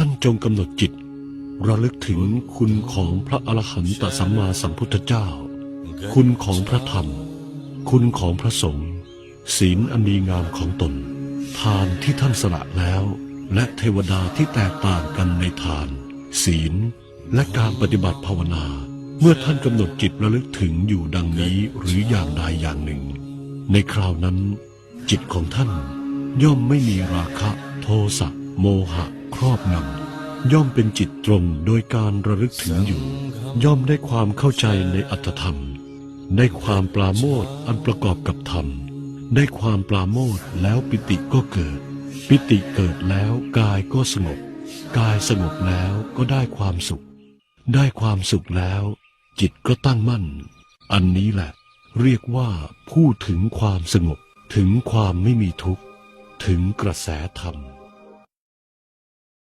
ท่านจงกำหนดจิต ระลึกถึงคุณของพระอรหันตสัมมาสัมพุทธเจ้า คุณของพระธรรม คุณของพระสงฆ์ศีลอันดีงามของตน ทานที่ท่านสละแล้ว และเทวดาที่แตกต่างกันในทาน ศีล และการปฏิบัติภาวนา เมื่อท่านกำหนดจิตระลึกถึงอยู่ดังนี้หรืออย่างใดอย่างหนึ่ง ในคราวนั้น จิตของท่านย่อมไม่มีราคะ โทสะโมหะ ครอบงำย่อมเป็นจิตตรงโดยการระลึกถึงอยู่ ย่อมได้ความเข้าใจในอัตธรรม ได้ความปราโมทอันประกอบกับธรรม ได้ความปราโมทแล้วปิติก็เกิด ปิติเกิดแล้วกายก็สงบ กายสงบแล้วก็ได้ความสุข ได้ความสุขแล้ว จิตก็ตั้งมั่น อันนี้แหละ เรียกว่าพูดถึงความสงบถึงความไม่มีทุกข์ ถึงกระแสธรรม